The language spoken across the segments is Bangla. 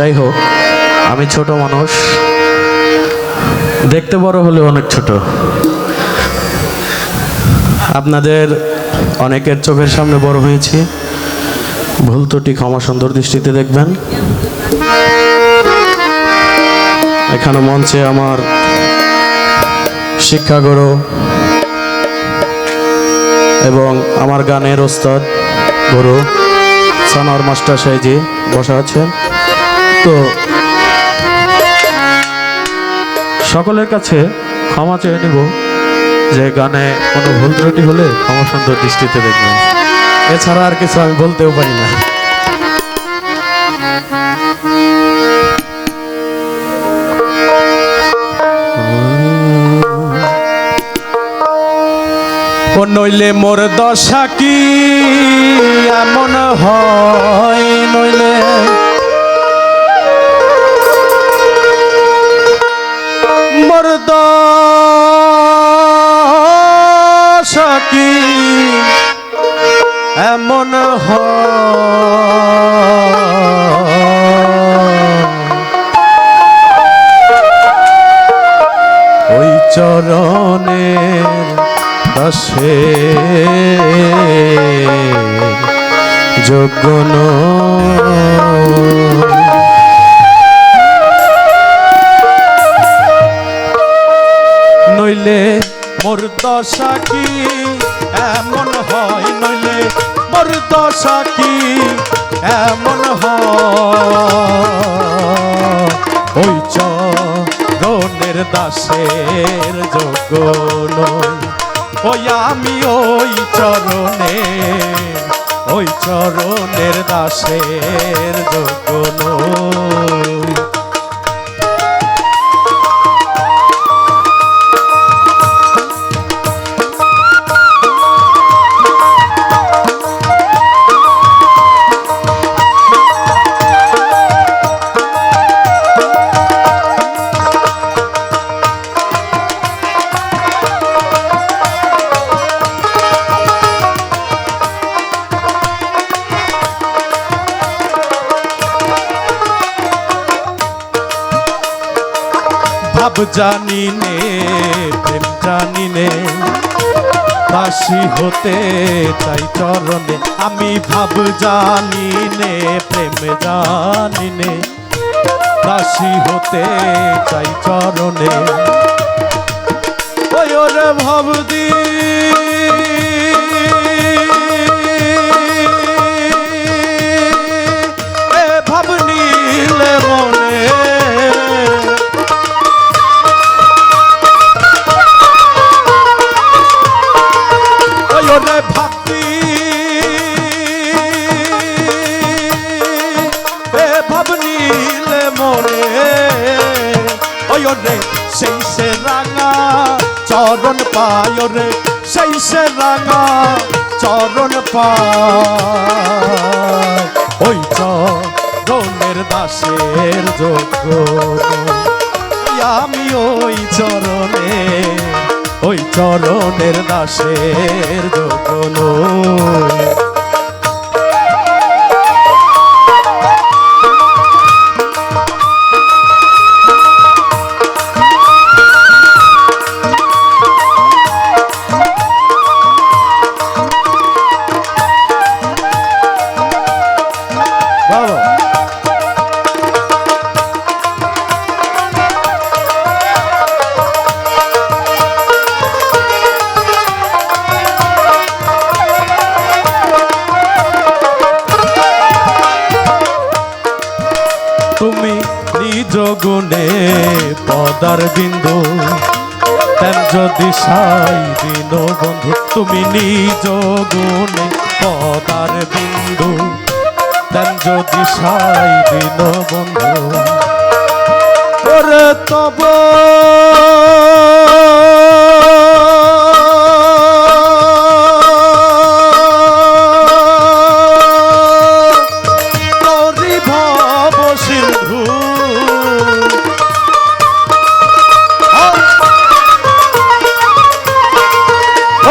যাই হোক, আমি ছোট মানুষ। দেখতে বড় হলেও অনেক ছোট। আপনাদের অনেকের চোখের সামনে বড় হয়েছি। ভুল ত্রুটি, ক্ষমা সুন্দর দৃষ্টিতে দেখবেন। এখানে মঞ্চে আমার শিক্ষাগুরু এবং আমার গানের ওস্তাদ গুরু, সানোয়ার মাস্টার সাহেজি বসা আছেন। তো সকলের কাছে ক্ষমা চেয়ে নেব যে গানে কোনো ভুল ত্রুটি হলে ক্ষমা সুন্দর দৃষ্টিতে দেখবেন। এছাড়া আর কিছু আমি বলতেও পারি না। নইলে মোর দশা কি এমন হয়? চরণের দশে যোগ্য নইলে মোর দশা কি এমন হয়? নইলে মোর দশা কি এমন হয়? দাসের যোগ্য নই। ওই আমি ওই চরণে ওই চরণের দাসের যোগ্য নই। ভাব জানি নে প্রেম জানি নে দাসী হতে চাই চরণে, আমি ভাব জানি নে প্রেম জানি নে দাসী হতে চাই চরণে। ওই ওরে ভাব দি ভাবতি এ ভাবনিলে মনে, ওই ওরে সেই রাঙা চরণ পায় ওরে, সেই সে রাঙা চরণ পায়। ওই চরণের দাসের যোগ্য আমি ওই চরণে ওই চরণের দাসের যোগ্য পদার বিন্দু, তেন যদি সাই দিন বন্ধু, তুমি নিজ গুণে পদার বিন্দু, তেন যদি সাই দিন বন্ধু। তব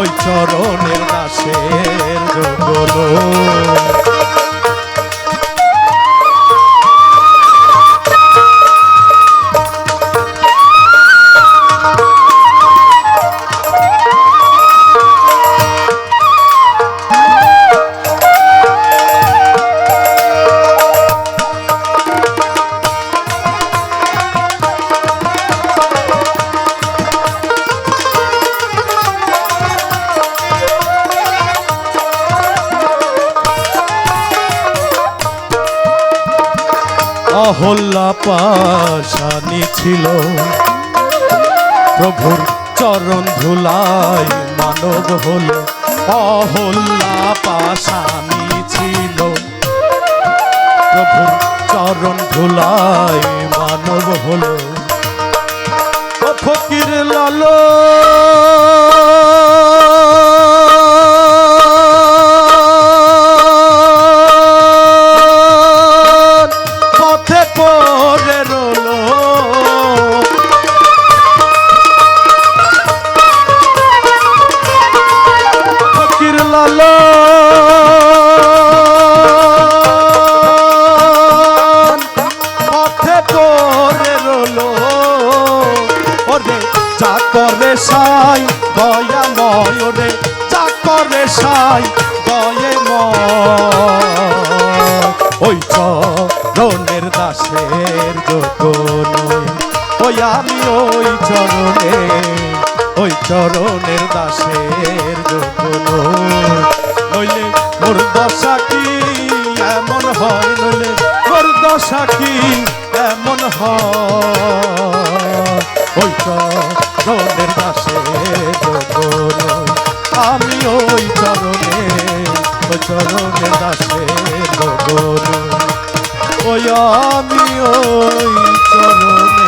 ওই চরণের দাসের গোপন অহল্লা পাশানি ছিল। প্রভুর চরণ ধুলাই মানব হলো। অহল্লা পাশানি ছিল। প্রভুর চরণ ধুলাই মানব হল। ফকির লালো করে সাই, দয়া ময় ওরে যা করে সাই, দয়ে ওই চরণের দাসের গোপন ওই আমি ওই চরণে, ওই চরণের দাসের গোপন নইলে মোর দশা কি এমন হয়? নইলে মোর দশা কি এমন হয়? ওই চরণের দাসের আমি ওই চরণে ওই চরণের দাসের ওই আমি ওই চরণে।